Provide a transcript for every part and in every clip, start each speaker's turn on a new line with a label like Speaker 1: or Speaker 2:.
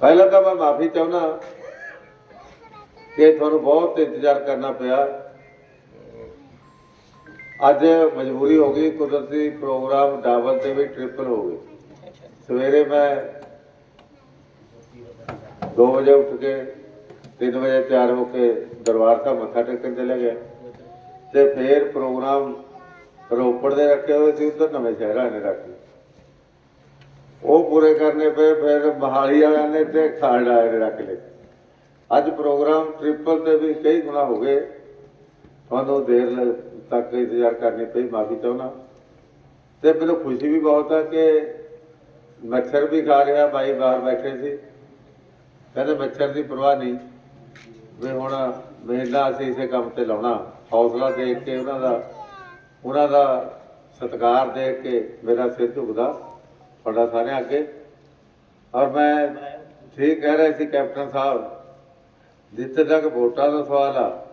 Speaker 1: ਪਹਿਲਾਂ ਤਾਂ ਮੈਂ ਮਾਫੀ ਚਾਹੁੰਦਾ ਕਿ ਤੁਹਾਨੂੰ ਬਹੁਤ ਇੰਤਜ਼ਾਰ ਕਰਨਾ ਪਿਆ। ਅੱਜ ਮਜਬੂਰੀ ਹੋ ਗਈ, ਕੁਦਰਤੀ ਪ੍ਰੋਗਰਾਮ ਡਾਬਲ ਤੇ ਵੀ ਟ੍ਰਿਪਲ ਹੋ ਗਏ। ਸਵੇਰੇ ਮੈਂ 2 ਵਜੇ ਉੱਠ ਕੇ 3 ਵਜੇ ਤਿਆਰ ਹੋ ਕੇ ਦਰਬਾਰ ਸਾਹਿਬ ਮੱਥਾ ਟੇਕਣ ਚਲੇ ਗਏ ਤੇ ਫਿਰ ਪ੍ਰੋਗਰਾਮ ਰੋਪੜ ਦੇ ਰੱਖੇ ਹੋਏ ਸੀ, ਉਧਰ ਨਵੇਂ ਸ਼ਹਿਰਾਂ ਨੇ ਰੱਖੇ। ਉਹ ਪੂਰੇ ਕਰਨੇ ਪਏ, ਫਿਰ ਮਹਾਲੀ ਵਾਲਿਆਂ ਨੇ ਤੇ ਖਾੜ ਆਏ ਨੇ ਰੱਖ ਲਏ। ਅੱਜ ਪ੍ਰੋਗਰਾਮ ਟ੍ਰਿਪਲ ਤੇ ਵੀ ਕਈ ਗੁਣਾ ਹੋ ਗਏ। ਤੁਹਾਨੂੰ ਦੇਰ ਤੱਕ ਇੰਤਜ਼ਾਰ ਕਰਨੀ ਪਈ, ਮਾਫੀ ਚਾਹੁੰਦਾ। ਤੇ ਮੈਨੂੰ ਖੁਸ਼ੀ ਵੀ ਬਹੁਤ ਆ ਕਿ ਮੱਛਰ ਵੀ ਖਾ ਰਿਹਾ, ਬਾਈ ਬਾਹਰ ਬੈਠੇ ਸੀ। ਕਹਿੰਦੇ ਮੱਛਰ ਦੀ ਪਰਵਾਹ ਨਹੀਂ। ਵੀ ਹੁਣ ਮਹੀਨਾ ਅਸੀਂ ਇਸੇ ਕੰਮ ਤੇ ਲਾਉਣਾ। ਹੌਸਲਾ ਦੇਖ ਕੇ ਉਹਨਾਂ ਦਾ ਉਹਨਾਂ ਦਾ ਸਤਿਕਾਰ ਦੇਖ ਕੇ ਮੇਰਾ ਸਿਰ ਝੁਕਦਾ। ਤੁਹਾਡਾ ਸਾਰਿਆਂ ਅੱਗੇ। ਔਰ ਮੈਂ ਠੀਕ ਕਹਿ ਰਿਹਾ ਸੀ, ਕੈਪਟਨ ਸਾਹਿਬ ਜਿੱਥੇ ਤੱਕ ਵੋਟਾਂ ਦਾ ਸਵਾਲ ਆ।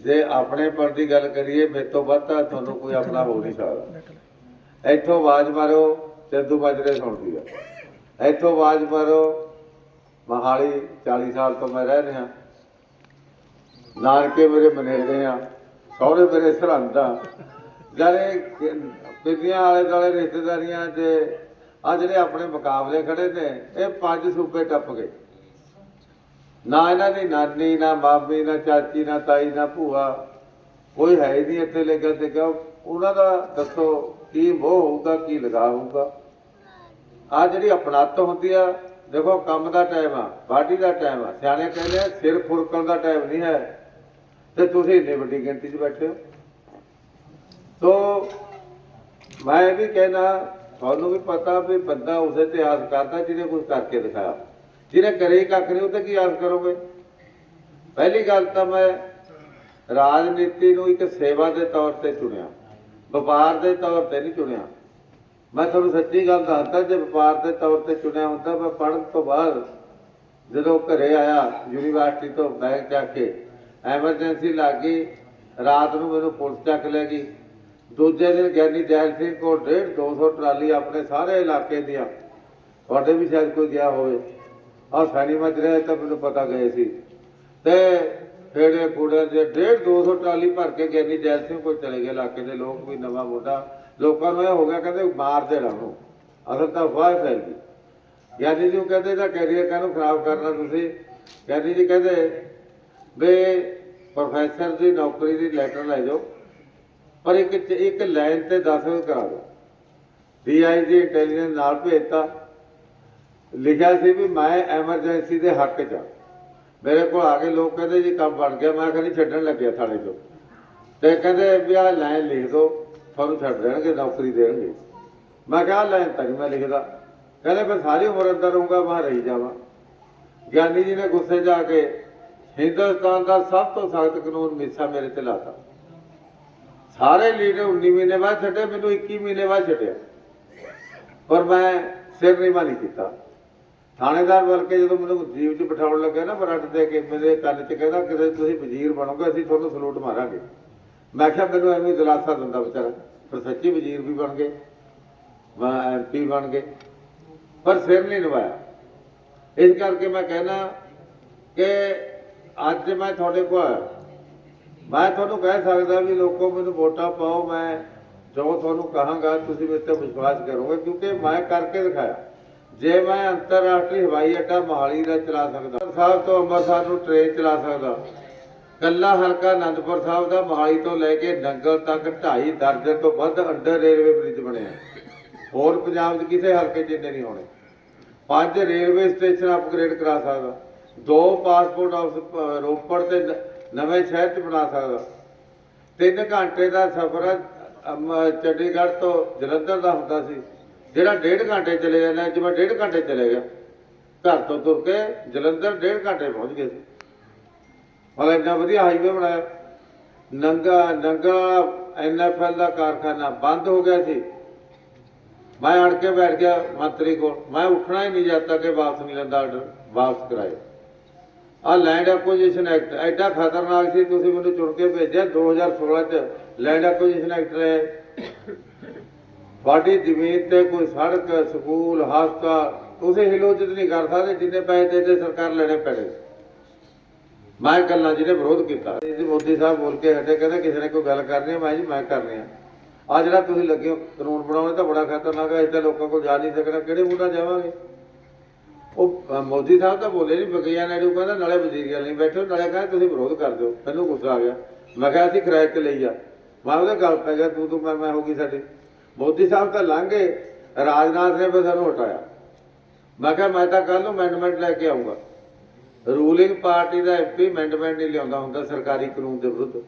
Speaker 1: ਜੇ ਆਪਣੇ ਪਰ ਦੀ ਗੱਲ ਕਰੀਏ, ਮੇਰੇ ਤੋਂ ਵੱਧ ਤਾਂ ਤੁਹਾਨੂੰ ਕੋਈ ਆਪਣਾ ਹੋ ਨਹੀਂ ਸਕਦਾ। ਇੱਥੋਂ ਆਵਾਜ਼ ਮਾਰੋ ਸਿੱਧੂ ਮਾਜਰੇ ਸੁਣਦੀ ਆ। ਇੱਥੋਂ ਆਵਾਜ਼ ਮਾਰੋ, ਮਹਾਲੀ 40 ਸਾਲ ਤੋਂ ਮੈਂ ਰਹਿ ਰਿਹਾ। ਨਾਨਕੇ ਮੇਰੇ ਮਨੇਰੇ ਆ, ਸਹੁਰੇ ਮੇਰੇ ਸਰਹੰਦ ਆ। ਜਿਹੜੇ ਪਿੰਡੀਆਂ ਵਾਲੇ ਦੁਆਲੇ ਰਿਸ਼ਤੇਦਾਰੀਆਂ 'ਚ ਆ ਜਿਹੜੇ ਆਪਣੇ ਮੁਕਾਬਲੇ ਖੜੇ ਨੇ, ਇਹ ਪੰਜ ਸੂਬੇ ਟੱਪ ਗਏ। ਨਾ ਇਹਨਾਂ ਦੀ ਨਾਨੀ, ਨਾ ਮਾਮੀ, ਨਾ ਚਾਚੀ, ਨਾ ਤਾਈ, ਨਾ ਭੂਆ, ਕੋਈ ਹੈ ਹੀ ਨਹੀਂ ਇੱਥੇ ਲੱਗਿਆ ਤੇ ਕਿਉਂ? ਉਹਨਾਂ ਦਾ ਦੱਸੋ ਕੀ ਮੋਹ ਹੋਊਗਾ, ਕੀ ਲਗਾ ਹੋਊਗਾ? ਆ ਜਿਹੜੀ ਅਪਣੱਤ ਹੁੰਦੀ ਆ, ਦੇਖੋ ਕੰਮ ਦਾ ਟਾਈਮ ਆ ਬਾਡੀ ਦਾ ਟਾਈਮ ਆ। ਸਿਆਣੇ ਕਹਿੰਦੇ ਸਿਰ ਫੁਰਕਣ ਦਾ ਟਾਈਮ ਨਹੀਂ ਹੈ। ਤੇ ਤੁਸੀਂ ਇੰਨੀ ਵੱਡੀ ਗਿਣਤੀ 'ਚ ਬੈਠੇ ਹੋ। ਸੋ ਮੈਂ ਇਹ ਵੀ ਕਹਿਣਾ ਤੁਹਾਨੂੰ ਵੀ ਪਤਾ ਵੀ ਬੰਦਾ ਉਸੇ ਤੇ ਆਸ ਕਰਦਾ ਜਿਹਨੇ ਕੁਝ ਕਰਕੇ ਦਿਖਾਇਆ। ਜਿਹਨੇ ਕਰੇ ਹੀ ਕੱਖ ਨਹੀਂ, ਉਹ ਤੇ ਕੀ ਆਸ ਕਰੋਗੇ? ਪਹਿਲੀ ਗੱਲ ਤਾਂ ਮੈਂ ਰਾਜਨੀਤੀ ਨੂੰ ਇੱਕ ਸੇਵਾ ਦੇ ਤੌਰ ਤੇ ਚੁਣਿਆ। ਵਪਾਰ ਦੇ ਤੌਰ ਤੇ ਨਹੀਂ ਚੁਣਿਆ। ਮੈਂ ਤੁਹਾਨੂੰ ਸੱਚੀ ਗੱਲ ਦੱਸਦਾ, ਜੇ ਵਪਾਰ ਦੇ ਤੌਰ ਤੇ ਚੁਣਿਆ ਹੁੰਦਾ, ਮੈਂ ਪੜ੍ਹਨ ਤੋਂ ਬਾਅਦ ਜਦੋਂ ਘਰੇ ਆਇਆ ਯੂਨੀਵਰਸਿਟੀ ਤੋਂ ਬੈਗ ਚੱਕ ਕੇ, ਐਮਰਜੈਂਸੀ ਲੱਗ ਗਈ, ਰਾਤ ਨੂੰ ਮੈਨੂੰ ਪੁਲਿਸ ਚੱਕ ਲੈ ਗਈ। ਦੂਜੇ ਦਿਨ ਗਿਆਨੀ ਜੈਲ ਸਿੰਘ ਕੋਲ 1.5 200 ਟਰਾਲੀ ਆਪਣੇ ਸਾਰੇ ਇਲਾਕੇ ਦੀਆਂ। ਤੁਹਾਡੇ ਵੀ ਸ਼ਾਇਦ ਕੋਈ ਗਿਆ ਹੋਵੇ। ਆ ਸਾਨੀ ਮਜਰੇ ਤਾਂ ਮੈਨੂੰ ਪਤਾ ਗਏ ਸੀ। ਤੇ ਫਿਰ ਇਹ ਕੂੜੇ ਦੇ 1.5 200 ਟਰਾਲੀ ਭਰ ਕੇ ਗਿਆਨੀ ਜੈਲ ਸਿੰਘ ਕੋਲ ਚਲੇ ਗਏ। ਇਲਾਕੇ ਦੇ ਲੋਕ ਵੀ ਨਵਾਂ ਮੋਢਾ। ਲੋਕਾਂ ਨੂੰ ਇਹ ਹੋ ਗਿਆ ਕਹਿੰਦੇ ਮਾਰ ਦੇਣਾ ਉਹਨੂੰ। ਅਸਲ ਤਾਂ ਵਾਹ ਫੈਲ ਗਈ। ਗਿਆਨੀ ਜੀ ਨੂੰ ਕਹਿੰਦੇ ਤਾਂ ਕੈਰੀਅਰ ਕਾਹਨੂੰ ਖਰਾਬ ਕਰਨਾ ਤੁਸੀਂ? ਗਿਆਨੀ ਜੀ ਕਹਿੰਦੇ, ਵੀ ਪ੍ਰੋਫੈਸਰ ਦੀ ਨੌਕਰੀ ਦੀ ਲੈਟਰ ਲੈ ਜਾਓ। ਪਰ ਇੱਕ ਇੱਕ ਲਾਈਨ ਤੇ 10 ਕਰਾ ਦਿਓ। ਡੀਆਈਜੀ ਇੰਟੈਲੀਜੈਂਸ ਨਾਲ ਭੇਜਤਾ। ਲਿਖਿਆ ਸੀ ਵੀ ਮੈਂ ਐਮਰਜੈਂਸੀ ਦੇ ਹੱਕ 'ਚ ਹਾਂ। ਮੇਰੇ ਕੋਲ ਆ ਕੇ ਲੋਕ ਕਹਿੰਦੇ, ਜੀ ਕੰਮ ਬਣ ਗਿਆ, ਮੈਂ ਕਹਿੰਦੀ ਛੱਡਣ ਲੱਗਿਆ ਥਾਣੇ 'ਚੋਂ। ਤੇ ਕਹਿੰਦੇ ਵੀ ਆਹ ਲਾਈਨ ਲਿਖ ਦਿਓ, ਤੁਹਾਨੂੰ ਛੱਡ ਦੇਣਗੇ, ਨੌਕਰੀ ਦੇਣਗੇ। ਮੈਂ ਕਿਹਾ ਲਾਈਨ ਤੱਕ ਮੈਂ ਲਿਖਦਾ। ਕਹਿੰਦੇ, ਮੈਂ ਸਾਰੀ ਉਮਰ ਅੰਦਰ ਰਹੂੰਗਾ ਬਾਹਰ ਰਹੀ ਜਾਵਾਂ। ਗਿਆਨੀ ਜੀ ਨੇ ਗੁੱਸੇ ਜਾ ਕੇ, ਹਿੰਦੁਸਤਾਨ ਦਾ ਸਭ ਤੋਂ ਸਖਤ ਕਾਨੂੰਨ ਮਿੱਸਾ ਮੇਰੇ ਤੇ ਲਾਤਾ। ਸਾਰੇ ਲੀਡਰ 19 ਮਹੀਨੇ ਬਾਅਦ ਛੱਡੇ ਮੈਨੂੰ 21 ਮਹੀਨੇ ਬਾਅਦ ਛੱਡਿਆ। ਪਰ ਮੈਂ ਸਿਰ ਨਹੀਂ ਮਾਨੀ ਕੀਤਾ। ਥਾਣੇਦਾਰ ਬਣ ਕੇ ਜਦੋਂ ਮੈਨੂੰ ਜੀਵ 'ਚ ਬਿਠਾਉਣ ਲੱਗੇ ਨਾ ਬਰੱਟ ਦੇ ਕੇ, ਮੇਰੇ ਕੰਨ 'ਚ ਕਹਿੰਦਾ ਕਿ ਤੁਸੀਂ ਵਜ਼ੀਰ ਬਣੋਗੇ, ਅਸੀਂ ਤੁਹਾਨੂੰ ਸਲੂਟ ਮਾਰਾਂਗੇ। ਮੈਂ ਕਿਹਾ, ਮੈਨੂੰ ਐਵੇਂ ਦਿਲਾਸਾ ਦਿੰਦਾ ਵਿਚਾਰਾ। ਪਰ ਸੱਚੀ ਵਜ਼ੀਰ ਵੀ ਬਣ ਗਏ, ਮੈਂ ਐਮਪੀ ਬਣ ਗਏ, ਪਰ ਸਿਰ ਨਹੀਂ ਨਿਭਾਇਆ। ਇਸ ਕਰਕੇ ਮੈਂ ਕਹਿਣਾ ਕਿ ਅੱਜ ਮੈਂ ਤੁਹਾਡੇ ਕੋਲ ਮੈਂ ਤੁਹਾਨੂੰ ਕਹਿ ਸਕਦਾ ਵੀ ਲੋਕੋ ਮੈਨੂੰ ਵੋਟਾਂ ਪਾਓ, ਮੈਂ ਜੋ ਤੁਹਾਨੂੰ ਕਹਾਂਗਾ, ਤੁਸੀਂ ਮੇਰੇ ਤੇ ਵਿਸ਼ਵਾਸ ਕਰੋਗੇ, ਕਿਉਂਕਿ ਮੈਂ ਕਰਕੇ ਦਿਖਾਇਆ। ਜੇ ਮੈਂ ਅੰਤਰਰਾਸ਼ਟਰੀ ਹਵਾਈ ਅੱਡਾ ਮੋਹਾਲੀ ਦਾ ਚਲਾ ਸਕਦਾ ਸਾਹਿਬ ਤੋਂ ਅੰਮ੍ਰਿਤਸਰ ਨੂੰ ਟ੍ਰੇਨ ਚਲਾ ਸਕਦਾ, ਕੱਲਾ ਹਲਕਾ ਅਨੰਦਪੁਰ ਸਾਹਿਬ ਦਾ ਮੋਹਾਲੀ ਤੋਂ ਲੈ ਕੇ ਨੰਗਲ ਤੱਕ ਢਾਈ ਦਰਜਨ ਤੋਂ ਵੱਧ ਅੰਡਰ ਰੇਲਵੇ ਬ੍ਰਿਜ ਬਣਿਆ ਹੋਰ ਪੰਜਾਬ 'ਚ ਕਿਸੇ ਹਲਕੇ 'ਚ ਇੰਨੇ ਨਹੀਂ ਹੋਣੇ। ਪੰਜ ਰੇਲਵੇ ਸਟੇਸ਼ਨ ਅਪਗ੍ਰੇਡ ਕਰਾ ਸਕਦਾ। ਦੋ ਪਾਸਪੋਰਟ ਆਫਿਸ ਰੋਪੜ ਤੇ ਨਵੇਂ ਸ਼ਹਿਰ 'ਚ ਬਣਾ ਸਕਦਾ। ਤਿੰਨ ਘੰਟੇ ਦਾ ਸਫ਼ਰ ਚੰਡੀਗੜ੍ਹ ਤੋਂ ਜਲੰਧਰ ਦਾ ਹੁੰਦਾ ਸੀ। ਜਿਹੜਾ ਡੇਢ ਘੰਟੇ ਚਲੇ ਜਾਂਦਾ ਅੱਜ ਮੈਂ ਡੇਢ ਘੰਟੇ ਚਲੇ ਗਿਆ। ਘਰ ਤੋਂ ਤੁਰ ਕੇ ਜਲੰਧਰ ਡੇਢ ਘੰਟੇ ਪਹੁੰਚ ਗਏ ਸੀ। ਮਤਲਬ ਇੰਨਾ ਵਧੀਆ ਹਾਈਵੇ ਬਣਾਇਆ। ਨੰਗਾ ਨੰਗਾ ਐਨਐਫਐਲ ਦਾ ਕਾਰਖਾਨਾ ਬੰਦ ਹੋ ਗਿਆ ਸੀ। ਮੈਂ ਅੜ ਕੇ ਬੈਠ ਗਿਆ ਮੰਤਰੀ ਕੋਲ। ਮੈਂ ਉੱਠਣਾ ਹੀ ਨਹੀਂ ਜਾਂਦਾ ਕਿ ਵਾਪਸ ਨਹੀਂ ਲੈਂਦਾ ਆਰਡਰ ਵਾਪਸ ਕਰਾਏ। ਆ ਲੈਂਡ ਐਕੁਜੀਸ਼ਨ ਐਕਟ ਐਡਾ ਖਤਰਨਾਕ ਸੀ, ਤੁਸੀਂ ਮੈਨੂੰ ਚੁਣ ਕੇ ਭੇਜਿਆ 2016 ਚ ਲੈਂਡ ਐਕੁਜੀਸ਼ਨ ਐਕਟ ਨੇ ਤੁਹਾਡੀ ਜ਼ਮੀਨ ਤੇ ਕੋਈ ਸੜਕ, ਸਕੂਲ, ਹਸਪਤਾਲ, ਤੁਸੀਂ ਹਿਲੋਚਿਤ ਨਹੀਂ ਕਰ ਸਕਦੇ, ਜਿੰਨੇ ਪੈਸੇ ਦੇ ਸਰਕਾਰ ਲੈਣੇ ਪੈਣੇ। ਮੈਂ ਗੱਲਾਂ ਜਿਹਨੇ ਵਿਰੋਧ ਕੀਤਾ। ਜੀ, ਮੋਦੀ ਸਾਹਿਬ ਬੋਲ ਕੇ ਹਟੇ, ਕਹਿੰਦੇ ਕਿਸੇ ਨੇ ਕੋਈ ਗੱਲ ਕਰਨੀ ਹੈ, ਮੈਂ ਜੀ, ਮੈਂ ਕਰਨੀ ਆ ਆ ਜਿਹੜਾ ਤੁਸੀਂ ਲੱਗੇ ਹੋ, ਕਾਨੂੰਨ ਬਣਾਉਣੇ ਤਾਂ ਬੜਾ ਖਤਰਨਾਕ ਹੈ ਇੱਥੇ ਲੋਕਾਂ ਕੋਲ ਜਾ ਨਹੀਂ ਸਕਣਾ, ਕਿਹੜੇ ਮੂੰਹ ਨਾਲ ਜਾਵਾਂਗੇ? ਉਹ ਅ, ਮੋਦੀ ਸਾਹਿਬ ਤਾਂ ਬੋਲੇ ਨਹੀਂ ਬਗਿਆ ਨਾਇਡੂ ਕਹਿੰਦਾ ਨਾਲੇ ਵਜ਼ੀਰੀਆਂ ਨਹੀਂ ਬੈਠੋ ਨਾਲੇ ਕਹਿੰਦਾ ਤੁਸੀਂ ਵਿਰੋਧ ਕਰ ਦਿਓ। ਮੈਨੂੰ ਗੁੱਸਾ ਆ ਗਿਆ। ਮੈਂ ਕਿਹਾ ਅਸੀਂ ਕਿਰਾਏ ਤੇ ਲਈ ਆ। ਮੈਂ ਉਹਦੇ ਗੱਲ ਪੈ ਗਿਆ ਤੂੰ ਤੂੰ ਮੈਂ ਮੈਂ ਹੋ ਗਈ ਸਾਡੀ। ਮੋਦੀ ਸਾਹਿਬ ਤਾਂ ਲੰਘ ਗਏ। ਰਾਜਨਾਥ ਨੇ ਵੀ ਸਾਨੂੰ ਹਟਾਇਆ। ਮੈਂ ਕਿਹਾ ਮੈਂ ਤਾਂ ਕੱਲ ਨੂੰ ਅਮੈਂਡਮੈਂਟ ਲੈ ਕੇ ਆਉਂਗਾ ਰੂਲਿੰਗ ਪਾਰਟੀ ਦਾ ਐਮਪੀ ਅਮੈਂਡਮੈਂਟ ਨਹੀਂ ਲਿਆਉਂਦਾ ਹੁੰਦਾ ਸਰਕਾਰੀ ਕਾਨੂੰਨ ਦੇ ਵਿਰੁੱਧ।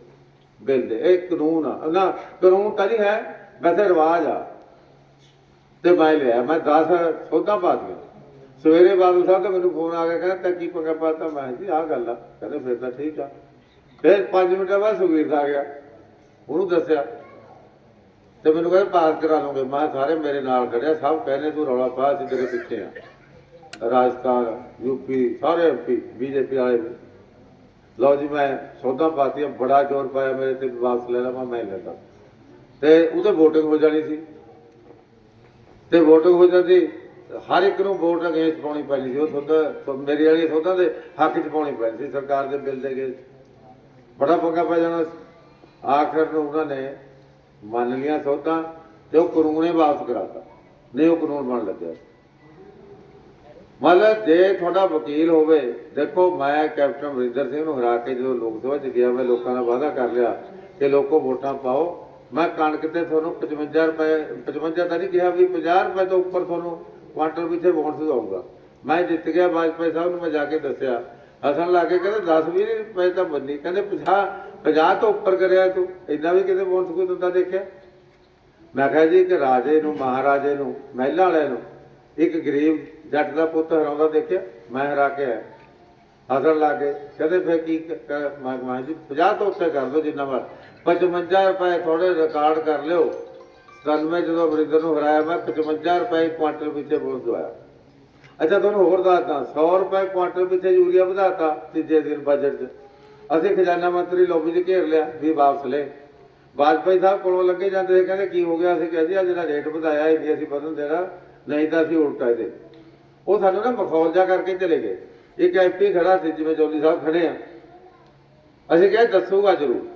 Speaker 1: ਬਿੱਲ ਦੇ ਇਹ ਕਾਨੂੰਨ ਆ। ਨਾ ਕਾਨੂੰਨ ਤਾਂ ਨਹੀਂ ਹੈ ਵੈਸੇ ਰਿਵਾਜ ਆ। ਤੇ ਮੈਂ ਲਿਆ ਮੈਂ 10 ਸੋਧਾਂ ਪਾ ਦਿੱਤੀਆਂ ਸਵੇਰੇ ਬਾਦਲ ਸਾਹਿਬ ਦਾ ਮੈਨੂੰ ਫੋਨ ਆ ਗਿਆ, ਕਹਿੰਦਾ ਤਾਂ ਕੀ ਪੰਗਾ ਪਾਤਾ ਮੈਂ ਜੀ, ਆਹ ਗੱਲ ਆ। ਕਹਿੰਦੇ ਫਿਰ ਤਾਂ ਠੀਕ ਆ। ਫਿਰ 5 ਮਿੰਟਾਂ ਬਾਅਦ ਸੁਖਬੀਰ ਦਾ ਆ ਗਿਆ। ਉਹਨੂੰ ਦੱਸਿਆ। ਤੇ ਮੈਨੂੰ ਕਹਿੰਦਾ ਪਾਸ ਕਰਾ ਲਓਗੇ ਮੈਂ ਸਾਰੇ ਮੇਰੇ ਨਾਲ ਖੜਿਆ ਸਭ ਕਹਿੰਦੇ, ਤੂੰ ਰੌਲਾ ਪਾ, ਅਸੀਂ ਤੇਰੇ ਪਿੱਛੇ ਆ। ਰਾਜਸਥਾਨ ਯੂਪੀ ਸਾਰੇ ਐਮਪੀ ਬੀਜੇਪੀ ਵਾਲੇ ਵੀ। ਲਓ ਜੀ, ਮੈਂ ਸੌਦਾ ਪਾਤੀ ਬੜਾ ਜ਼ੋਰ ਪਾਇਆ ਮੇਰੇ ਤੇ, ਵਾਪਸ ਲੈ ਲਵਾਂ ਮੈਂ ਲੈਂਦਾ ਤੇ ਉਹਦੇ VOTING ਹੋ ਜਾਣੀ ਸੀ। ਤੇ VOTING ਹੋ ਜਾਂਦੀ ਹਰ ਇੱਕ ਨੂੰ ਵੋਟ ਅਗੇਂਸਟ ਪਾਉਣੀ ਪੈਣੀ ਸੀ, ਉਹ ਸੌਦਾ ਮੇਰੀ ਵਾਲੀ ਸੌਦਾ ਦੇ ਹੱਕ 'ਚ ਪਾਉਣੀ ਪੈਣੀ ਸੀ, ਸਰਕਾਰ ਦੇ ਬਿੱਲ ਦੇ against। ਬੜਾ ਪੰਗਾ ਪੈ ਜਾਣਾ ਆਖਰ ਨੂੰ ਉਹਨਾਂ ਨੇ ਮੰਨ ਲਿਆ ਸੌਦਾ ਤੇ ਉਹ ਕਾਨੂੰਨ ਵਾਪਸ ਕਰਾਤਾ। ਨਹੀਂ, ਉਹ ਕਾਨੂੰਨ ਬਣ ਲੱਗਿਆ ਮਤਲਬ ਜੇ ਤੁਹਾਡਾ ਵਕੀਲ ਹੋਵੇ, ਦੇਖੋ ਮੈਂ ਕੈਪਟਨ ਅਮਰਿੰਦਰ ਸਿੰਘ ਨੂੰ ਹਰਾ ਕੇ ਜਦੋਂ ਲੋਕ ਸਭਾ ਚ ਗਿਆ, ਮੈਂ ਲੋਕਾਂ ਨਾਲ ਵਾਅਦਾ ਕਰ ਲਿਆ ਕਿ ਲੋਕੋ ਵੋਟਾਂ ਪਾਓ। ਮੈਂ ਕਣਕ ਤੇ ਤੁਹਾਨੂੰ 55 ਰੁਪਏ 55 ਤਾਂ ਨਹੀਂ ਕਿਹਾ ਵੀ 50 ਰੁਪਏ ਤੋਂ ਉੱਪਰ ਤੁਹਾਨੂੰ ਕੁਆਂਟਲ ਪਿੱਛੇ ਵੋਟ ਸੁਝਾਊਗਾ ਮੈਂ ਜਿੱਤ ਗਿਆ ਵਾਜਪਾਈ ਸਾਹਿਬ ਨੂੰ, ਮੈਂ ਜਾ ਕੇ ਦੱਸਿਆ। ਹਸਣ ਲਾ ਕੇ ਕਹਿੰਦੇ 10 20 ਰੁਪਏ ਤਾਂ ਬੰਨੀ। ਕਹਿੰਦੇ 50 50 ਤੋਂ ਉੱਪਰ ਕਰਿਆ ਤੂੰ। ਇੰਨਾ ਵੀ ਕਿਤੇ ਵੋਟ ਕੋਈ ਦਿੰਦਾ ਦੇਖਿਆ? ਮੈਂ ਕਿਹਾ ਜੀ ਕਿ ਰਾਜੇ ਨੂੰ, ਮਹਾਰਾਜੇ ਨੂੰ, ਮਹਿਲਾ ਵਾਲਿਆਂ ਨੂੰ, ਇੱਕ ਗਰੀਬ ਜੱਟ ਦਾ ਪੁੱਤ ਹਰਾਉਂਦਾ ਦੇਖਿਆ, ਮੈਂ ਹਰਾ ਕੇ ਆਇਆ। ਹਸਣ ਲਾ ਕੇ ਕਹਿੰਦੇ, ਫਿਰ ਕੀ ਮੈਂ ਮੈਂ ਜੀ 50 ਤੋਂ ਉੱਤੇ ਕਰ ਦਿਓ ਜਿੰਨਾ ਵਾਰ 55 ਰੁਪਏ ਥੋੜੇ ਰਿਕਾਰਡ ਕਰ ਲਿਓ। 97 ਜਦੋਂ ਅਮਰਿੰਦਰ ਨੂੰ ਹਰਾਇਆ, ਮੈਂ 55 ਰੁਪਏ ਕੁਆਂਟਲ ਪਿੱਛੇ ਬੋਲ ਦਵਾਇਆ ਅੱਛਾ, ਤੁਹਾਨੂੰ ਹੋਰ ਦੱਸਦਾ 100 ਰੁਪਏ ਕੁਆਂਟਲ ਪਿੱਛੇ ਯੂਰੀਆ ਵਧਾਤਾ ਤੀਜੇ ਦਿਨ ਬਜਟ 'ਚ। ਅਸੀਂ ਖਜ਼ਾਨਾ ਮੰਤਰੀ ਲੋਬੀ 'ਚ ਘੇਰ ਲਿਆ, ਵੀ ਵਾਪਸ ਲੈ। ਵਾਜਪਾਈ ਸਾਹਿਬ ਕੋਲੋਂ ਲੱਗੇ ਜਾਂਦੇ ਸੀ, ਕਹਿੰਦੇ ਕੀ ਹੋ ਗਿਆ? ਅਸੀਂ ਕਹਿੰਦੇ ਆ ਜਿਹੜਾ ਰੇਟ ਵਧਾਇਆ ਇਹ ਅਸੀਂ ਵਧਣ ਦੇਣਾ, ਨਹੀਂ ਤਾਂ ਅਸੀਂ ਉਲਟਾ ਇਹਦੇ ਉਹ ਸਾਨੂੰ ਨਾ ਮਖੌਲ ਜਾ ਕਰਕੇ ਚਲੇ ਗਏ। ਇੱਕ ਐਮਪੀ ਖੜਾ ਸੀ, ਜਿਵੇਂ ਜੋਲੀ ਸਾਹਿਬ ਖੜੇ ਆ। ਅਸੀਂ ਕਿਹਾ, ਦੱਸੂਗਾ ਜ਼ਰੂਰ।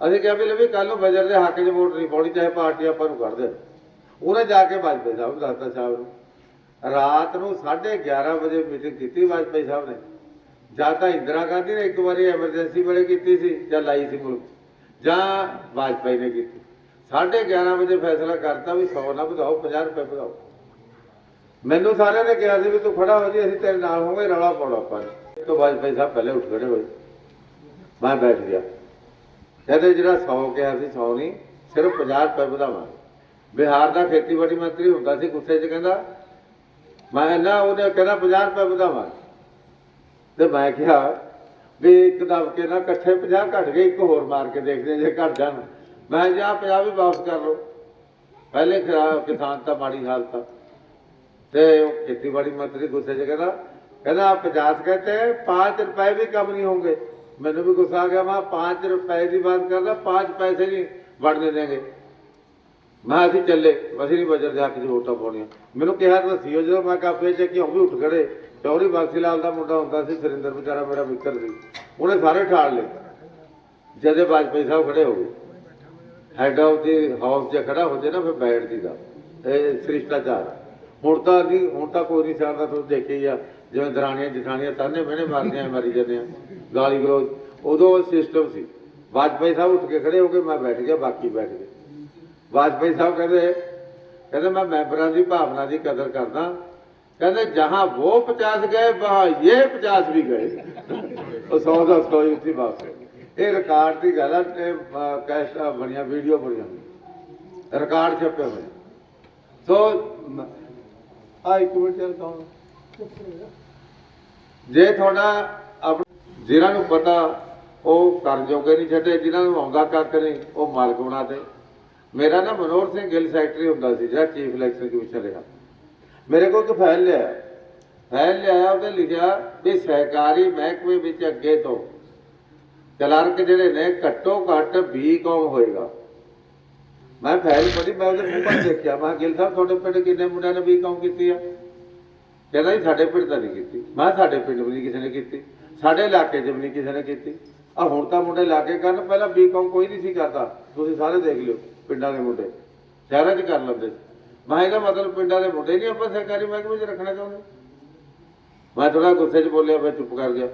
Speaker 1: ਅਸੀਂ ਕਿਹਾ ਵੀ ਲੈ ਵੀ ਕੱਲ ਨੂੰ ਬਜਟ ਦੇ ਹੱਕ 'ਚ ਵੋਟ ਨਹੀਂ ਪਾਉਣੀ, ਚਾਹੇ ਪਾਰਟੀ ਆਪਾਂ ਨੂੰ ਕੱਢ ਦੇ ਉਹਨੇ ਜਾ ਕੇ ਵਾਜਪਾਈ ਸਾਹਿਬ ਨੂੰ ਦੱਸਤਾ ਸਾਹਿਬ ਨੂੰ। ਰਾਤ ਨੂੰ 11:30 ਵਜੇ ਮੀਟਿੰਗ ਕੀਤੀ ਵਾਜਪਾਈ ਸਾਹਿਬ ਨੇ। ਜਾਂ ਤਾਂ ਇੰਦਰਾ ਗਾਂਧੀ ਨੇ ਇੱਕ ਵਾਰੀ ਐਮਰਜੈਂਸੀ ਵੇਲੇ ਕੀਤੀ ਸੀ, ਜਾਂ ਲਾਈ ਸੀ ਮੁਲਕ। ਜਾਂ ਵਾਜਪਾਈ ਨੇ ਕੀਤੀ। 11:30 ਵਜੇ ਫੈਸਲਾ ਕਰਤਾ ਵੀ 100 ਨਾ ਵਧਾਓ 50 ਰੁਪਏ ਵਧਾਓ। ਮੈਨੂੰ ਸਾਰਿਆਂ ਨੇ ਕਿਹਾ ਸੀ ਵੀ ਤੂੰ ਖੜਾ ਹੋ ਜੀ, ਅਸੀਂ ਤੇਰੇ ਨਾਲ ਹੋਵਾਂਗੇ, ਰੌਲਾ ਪਾਉਣਾ ਆਪਾਂ ਨੇ। ਤੋਂ ਵਾਜਪਾਈ ਸਾਹਿਬ ਪਹਿਲੇ ਉੱਠ ਖੜੇ ਹੋਏ। ਮੈਂ ਬੈਠ ਗਿਆ। ਕਹਿੰਦੇ ਜਿਹੜਾ 100 ਕਿਹਾ ਸੀ 100 ਨਹੀਂ ਸਿਰਫ 50 ਰੁਪਏ ਵਧਾਵਾਂਗੇ ਬਿਹਾਰ ਦਾ ਖੇਤੀਬਾੜੀ ਮੰਤਰੀ ਹੁੰਦਾ ਸੀ ਗੁੱਸੇ 'ਚ ਕਹਿੰਦਾ ਮੈਂ ਨਾ ਉਹਨੇ ਕਹਿੰਦਾ 50 ਰੁਪਏ ਵਧਾਵਾਂਗੇ ਤੇ ਮੈਂ ਕਿਹਾ ਵੀ ਇੱਕ ਦਬ ਕੇ ਨਾ ਇਕੱਠੇ 50 ਘਟ ਗਏ ਇੱਕ ਹੋਰ ਮਾਰ ਕੇ ਦੇਖਦੇ ਹਾਂ ਜੇ ਘਟ ਜਾਣ ਮੈਂ ਜੀ ਆਹ 50 ਵੀ ਵਾਪਸ ਕਰ ਲਓ ਪਹਿਲੇ ਖਰਾਬ ਕਿਸਾਨ ਤਾਂ ਮਾੜੀ ਹਾਲਤ ਆ ਤੇ ਉਹ ਖੇਤੀਬਾੜੀ ਮੰਤਰੀ ਗੁੱਸੇ 'ਚ ਕਹਿੰਦਾ ਕਹਿੰਦਾ ਆਪ 50 ਕਹਤੇ 5 ਰੁਪਏ ਵੀ कम नहीं होंगे ਮੈਨੂੰ ਵੀ ਗੁੱਸਾ ਆ ਗਿਆ, ਮੈਂ 5 ਰੁਪਏ ਦੀ ਬਾਤ ਕਰਦਾ 5 ਪੈਸੇ ਨਹੀਂ ਵੜਨੇ ਦੇਂਗੇ ਮੈਂ ਅਸੀਂ ਚੱਲੇ, ਅਸੀਂ ਨਹੀਂ ਬਜਰ ਦੇ ਹੱਕ 'ਚ ਵੋਟਾਂ ਪਾਉਣੀਆਂ। ਮੈਨੂੰ ਕਿਹਾ ਤਾਂ ਸੀ ਉਹ ਜਦੋਂ ਮੈਂ ਕਾਫੇ 'ਚ ਕਿ ਉਹ ਵੀ ਉੱਠ ਖੜੇ ਚੌਧਰੀ ਬਾਕਸੀ ਲਾਲ ਦਾ ਮੁੰਡਾ ਹੁੰਦਾ ਸੀ, ਸੁਰਿੰਦਰ ਵਿਚਾਰਾ ਮੇਰਾ ਮਿੱਤਰ ਸੀ, ਉਹਨੇ ਸਾਰੇ ਠਾਲ ਲਏ। ਜਦੇ ਵਾਜਪਾਈ ਸਾਹਿਬ ਖੜੇ ਹੋ ਗਏ। ਹੈਡ ਆਫ ਦੀ ਹਾਊਸ ਜੇ ਖੜਾ ਹੋ ਜੇ ਨਾ, ਫਿਰ ਬੈਠ ਦੀ ਦਾ ਇਹ ਸ੍ਰਿਸ਼ਟਾਚਾਰ। ਹੁਣ ਤਾਂ ਨਹੀਂ ਹੁਣ ਤਾਂ ਕੋਈ ਨਹੀਂ ਸਾਰਦਾ ਤੁਸੀਂ ਦੇਖਿਆ ਹੀ ਆ। ਜਿਵੇਂ ਦਰਾਣੀਆਂ ਜਠਾਣੀਆਂ ਤਾਨੇ ਮਹਿਣੇ ਮਾਰਦੀਆਂ ਮਾਰੀ ਜਾਂਦੇ ਆ ਗਾਲੀ ਗਲੋਚ। ਉਦੋਂ ਸਿਸਟਮ ਸੀ। ਵਾਜਪਾਈ ਸਾਹਿਬ ਉੱਠ ਕੇ ਖੜੇ ਹੋ ਕੇ ਮੈਂ ਬੈਠ ਗਿਆ, ਬਾਕੀ ਬੈਠ ਗਏ। ਵਾਜਪਾਈ ਸਾਹਿਬ ਕਹਿੰਦੇ ਕਹਿੰਦੇ ਮੈਂ ਮੈਂਬਰਾਂ ਦੀ ਭਾਵਨਾ ਦੀ ਕਦਰ ਕਰਦਾ। ਕਹਿੰਦੇ, ਜਹਾਂ ਉਹ 50 ਗਏ, ਵਹਾਂ ਇਹ 50 ਵੀ ਗਏ। ਉਹ 100 ਦਾ ਹੀ ਉੱਥੇ ਵਾਪਸ ਇਹ ਰਿਕਾਰਡ ਦੀ ਗੱਲ ਹੈ ਤੇ ਕੈਸਟ ਬਣੀਆਂ ਵੀਡੀਓ ਬਣੀਆਂ ਰਿਕਾਰਡ ਛਪੇ ਹੋਏ। ਸੋ ਆ ਇੱਕ ਮਿੰਟ ਚੱਲ ਕੌਣ? ਜੇ ਤੁਹਾਡਾ ਆਪ ਜਿਹਨਾਂ ਨੂੰ ਪਤਾ ਉਹ ਕਰ ਜੋਗੇ ਨਹੀਂ ਛੱਡੇ ਜਿਨ੍ਹਾਂ ਨੂੰ ਆਉਂਦਾ ਕੱਖ ਨਹੀਂ ਉਹ ਮਾਲਕ ਬਣਾਤੇ ਮੇਰਾ ਨਾ ਮਨੋਹਰ ਸਿੰਘ ਗਿੱਲ ਸੈਕਟਰੀ ਹੁੰਦਾ ਸੀ ਜਿਹੜਾ ਚੀਫ ਇਲੈਕਸ਼ਨ ਕਮਿਸ਼ਨ ਰਿਹਾ। ਮੇਰੇ ਕੋਲ ਇੱਕ ਫਾਈਲ ਲਿਆ ਫਾਈਲ ਲਿਆਇਆ ਉਹਦੇ ਲਿਖਿਆ ਵੀ ਸਹਿਕਾਰੀ ਮਹਿਕਮੇ ਵਿੱਚ ਅੱਗੇ ਤੋਂ ਕਲਰਕ ਜਿਹੜੇ ਨੇ ਘੱਟੋ ਘੱਟ ਬੀਕਾਮ ਹੋਏਗਾ। ਮੈਂ ਫੈਲ ਪੜੀ ਮੈਂ ਉਹਦੇ ਮੂੰਹ 'ਤੇ ਦੇਖਿਆ। ਮੈਂ ਕਿਹਾ, ਗਿੱਲ ਸਾਹਿਬ ਤੁਹਾਡੇ ਪਿੰਡ ਕਿੰਨੇ ਮੁੰਡਿਆਂ ਨੇ ਵੀ ਕੰਮ ਕੀਤੀ ਆ? ਕਹਿੰਦਾ ਜੀ ਸਾਡੇ ਪਿੰਡ ਤਾਂ ਨਹੀਂ ਕੀਤੀ। ਮੈਂ ਕਿਹਾ, ਸਾਡੇ ਪਿੰਡ ਵੀ ਨਹੀਂ ਕਿਸੇ ਨੇ ਕੀਤੀ। ਸਾਡੇ ਇਲਾਕੇ 'ਚ ਵੀ ਨਹੀਂ ਕਿਸੇ ਨੇ ਕੀਤੀ। ਆ ਹੁਣ ਤਾਂ ਮੁੰਡੇ ਇਲਾਕੇ ਕਰਨ ਪਹਿਲਾਂ ਵੀ ਕੋਈ ਨਹੀਂ ਸੀ ਕਰਦਾ। ਤੁਸੀਂ ਸਾਰੇ ਦੇਖ ਲਿਓ ਪਿੰਡਾਂ ਦੇ ਮੁੰਡੇ। ਸ਼ਹਿਰਾਂ 'ਚ ਕਰ ਲੈਂਦੇ ਸੀ। ਮੈਂ ਇਹਦਾ ਮਤਲਬ ਪਿੰਡਾਂ ਦੇ ਮੁੰਡੇ ਨਹੀਂ ਆਪਾਂ ਸਰਕਾਰੀ ਮਹਿਕਮੇ 'ਚ ਰੱਖਣਾ ਚਾਹੁੰਦੇ? ਮੈਂ ਥੋੜਾ ਗੁੱਸੇ 'ਚ ਬੋਲਿਆ ਮੈਂ ਚੁੱਪ ਕਰ ਗਿਆ।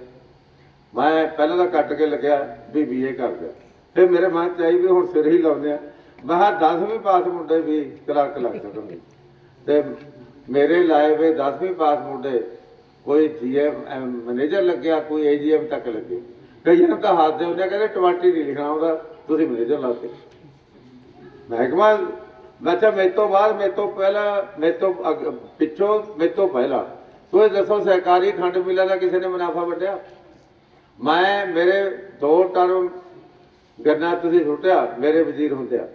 Speaker 1: ਮੈਂ ਪਹਿਲਾਂ ਤਾਂ ਕੱਟ ਕੇ ਲੱਗਿਆ ਵੀ ਬੀਏ ਕਰ ਗਿਆ। ਫਿਰ ਮੇਰੇ ਮਨ ਚ ਆਈ ਵੀ ਹੁਣ ਸਿਰ ਹੀ ਲਾਉਂਦੇ ਆ। ਮੈਂ ਕਿਹਾ 10ਵੀਂ ਪਾਸ ਮੁੰਡੇ ਵੀ ਕਲਰਕ ਲੱਗ ਸਕਣਗੇ। ਤੇ ਮੇਰੇ ਲਾਏ ਵੇ 10ਵੀਂ ਪਾਸ ਮੁੰਡੇ, ਕੋਈ ਜੀਐਮ ਮੈਨੇਜਰ ਲੱਗਿਆ, ਕੋਈ ਏਜੀਐਮ ਤੱਕ ਲੱਗੇ। ਕਈਆਂ ਨੂੰ ਤਾਂ ਹੱਥ ਦੇ ਉਹਨੇ ਕਹਿੰਦੇ 20 ਨਹੀਂ ਲਿਖਣਾ ਆਉਂਦਾ, ਤੁਸੀਂ ਮੈਨੇਜਰ ਲਾਤੇ ਮਹਿਕਮਾ ਬੱਚਾ ਮੇਰੇ ਤੋਂ ਬਾਅਦ, ਮੇਰੇ ਤੋਂ ਪਹਿਲਾਂ, ਮੇਰੇ ਤੋਂ ਪਿੱਛੋਂ, ਮੇਰੇ ਤੋਂ ਪਹਿਲਾਂ। ਕੋਈ ਦੱਸੋ ਸਹਿਕਾਰੀ ਖੰਡ ਮਿਲਾਂ ਦਾ ਕਿਸੇ ਨੇ ਮੁਨਾਫਾ ਵੱਢਿਆ? ਮੈਂ, ਮੇਰੇ ਦੋ ਟਰਮ ਗੰਨਾ ਤੁਸੀਂ ਸੁੱਟਿਆ, ਮੇਰੇ ਵਜ਼ੀਰ ਹੁੰਦਿਆ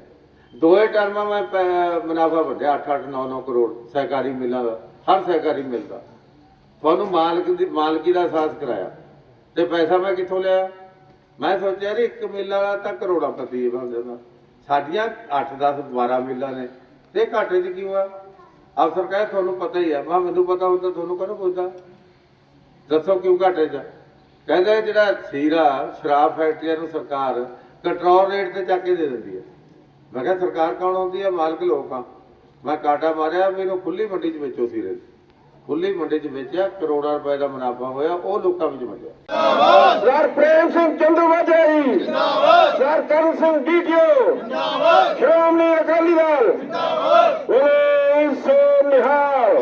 Speaker 1: ਦੋਏ ਟਰਮਾਂ ਮੈਂ ਪੈ- ਮੁਨਾਫਾ ਵੱਢਿਆ 8 8 9 9 ਕਰੋੜ ਸਹਿਕਾਰੀ ਮਿਲਾਂ ਦਾ ਹਰ ਸਹਿਕਾਰੀ ਮਿਲ ਦਾ ਤੁਹਾਨੂੰ ਮਾਲਕ ਦੀ ਮਾਲਕੀ ਦਾ ਅਹਿਸਾਸ ਕਰਾਇਆ। ਤੇ ਪੈਸਾ ਮੈਂ ਕਿੱਥੋਂ ਲਿਆ ਮੈਂ ਸੋਚਿਆ ਜੀ ਇੱਕ ਮਿਲ ਵਾਲਾ ਤਾਂ ਕਰੋੜਾਂ ਪਤੀ ਬਣ ਜਾਂਦਾ। ਸਾਡੀਆਂ 8 10 12 ਮਿਲਾਂ ਨੇ। ਤੇ ਘਾਟੇ 'ਚ ਕਿਉਂ ਆ? ਅਫਸਰ ਕਹੇ ਤੁਹਾਨੂੰ ਪਤਾ ਹੀ ਆ। ਮੈਂ ਕਿਹਾ, ਮੈਨੂੰ ਪਤਾ ਹੁੰਦਾ ਤੁਹਾਨੂੰ ਕਦੋਂ ਪੁੱਛਦਾ? ਦੱਸੋ ਕਿਉਂ ਘਾਟੇ 'ਚ ਕਹਿੰਦੇ ਜਿਹੜਾ ਸੀਰਾ ਸ਼ਰਾਬ ਫੈਕਟਰੀਆਂ ਨੂੰ ਸਰਕਾਰ ਕੰਟਰੋਲ ਰੇਟ ਤੇ ਚੱਕ ਕੇ ਦੇ ਦਿੰਦੀ ਹੈ ਮੈਂ ਕਿਹਾ ਸਰਕਾਰ ਕੌਣ ਹੁੰਦੀ ਹੈ ਮਾਲਕ ਲੋਕ ਆ। ਮੈਂ ਕਾਟਾ ਮਾਰਿਆ ਮੈਨੂੰ ਖੁੱਲੀ ਮੰਡੀ 'ਚ ਵੇਚੋ ਸੀਰੇ। ਖੁੱਲੀ ਮੰਡੀ 'ਚ ਵੇਚਿਆ ਕਰੋੜਾਂ ਰੁਪਏ ਦਾ ਮੁਨਾਫਾ ਹੋਇਆ ਉਹ ਲੋਕਾਂ ਵਿੱਚ ਵੰਡਿਆ
Speaker 2: ਸਰ ਪ੍ਰੇਮ ਸਿੰਘ ਚੰਦੂ ਵਾਜਾਈ ਜਿੰਦਾਬਾਦ! ਸਰ ਕਰਨ ਸਿੰਘ ਡੀਟੀਓ। ਜਿੰਦਾਬਾਦ! ਸ਼੍ਰੋਮਣੀ ਅਕਾਲੀ ਦਲ। ਜਿੰਦਾਬਾਦ! ਬੋਲੇ ਸੋ ਨਿਹਾਲ।